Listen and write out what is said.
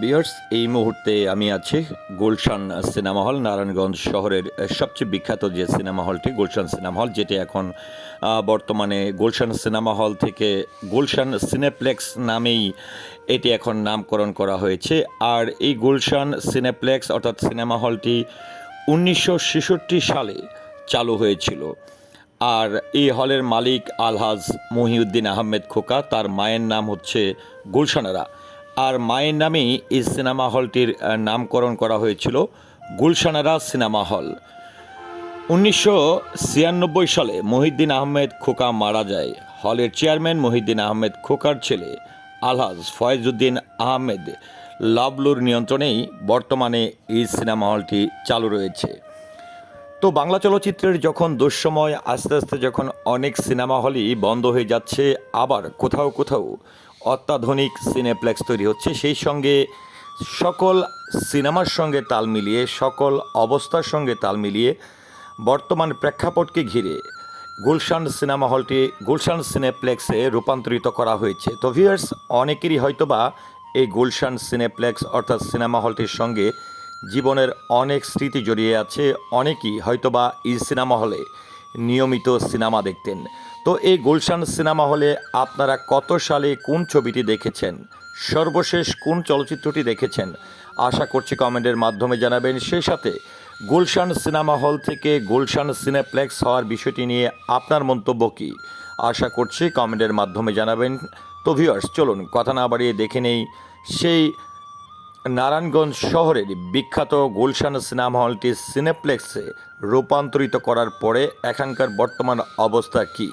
বিয়ার্স এই মুহূর্তে আমি আছি গুলশান সিনেমা হল, নারায়ণগঞ্জ শহরের সবচেয়ে বিখ্যাত যে সিনেমা হলটি, গুলশান সিনেমা হল, যেটি এখন বর্তমানে গুলশান সিনেমা হল থেকে গুলশান সিনেপ্লেক্স নামেই এটি এখন নামকরণ করা হয়েছে। আর এই গুলশান সিনেপ্লেক্স অর্থাৎ সিনেমা হলটি উনিশশো ছেষট্টি সালে চালু হয়েছিল। আর এই হলের মালিক আলহাজ মহিউদ্দিন আহমেদ খোকা, তার মায়ের নাম হচ্ছে গুলশানারা। আর মায়ের নামেই এই সিনেমা হলটির নামকরণ করা হয়েছিল গুলশানারা সিনেমা হল। উনিশশো ছিয়ানব্বই সালে মহিউদ্দিন আহমেদ খোকা মারা যায়। হলের চেয়ারম্যান মহিউদ্দিন আহমেদ খোকার ছেলে আলহাজ ফয়েজউদ্দিন আহমেদ লাবলুর নিয়ন্ত্রণেই বর্তমানে এই সিনেমা হলটি চালু রয়েছে। তো বাংলা চলচ্চিত্রের যখন দুঃসময়, আস্তে আস্তে যখন অনেক সিনেমা হলই বন্ধ হয়ে যাচ্ছে, আবার কোথাও কোথাও অত্যাধুনিক সিনেপ্লেক্স তৈরি হচ্ছে, সেই সঙ্গে সকল সিনেমার সঙ্গে তাল মিলিয়ে, সকল অবস্থার সঙ্গে তাল মিলিয়ে বর্তমান প্রেক্ষাপটকে ঘিরে গুলশান সিনেমা হলটি গুলশান সিনেপ্লেক্সে রূপান্তরিত করা হয়েছে। তো ভিউয়ার্স অনেকেরই হয়তোবা এই গুলশান সিনেপ্লেক্স অর্থাৎ সিনেমা হলটির সঙ্গে জীবনের অনেক স্মৃতি জড়িয়ে আছে, অনেকেই হয়তোবা এই সিনেমা হলে নিয়মিত সিনেমা দেখতেন। তো এই গুলশান সিনেমা হলে আপনারা কত সালে কোন ছবিটি দেখেছেন? সর্বশেষ কোন চলচ্চিত্রটি দেখেছেন? আশা করছি কমেন্টের মাধ্যমে জানাবেন। সেই সাথে গুলশান সিনেমা হল থেকে গুলশান সিনেপ্লেক্স হওয়ার বিষয়টি নিয়ে আপনার মন্তব্য কী? আশা করছি কমেন্টের মাধ্যমে জানাবেন। তো ভিউয়ার্স চলুন, কথা না বাড়িয়ে দেখে নেই। সেই নারায়ণগঞ্জ শহরের বিখ্যাত গুলশান সিনেমা হলটি সিনেপ্লেক্সে রূপান্তরিত করার পরে এখানকার বর্তমান অবস্থা কী?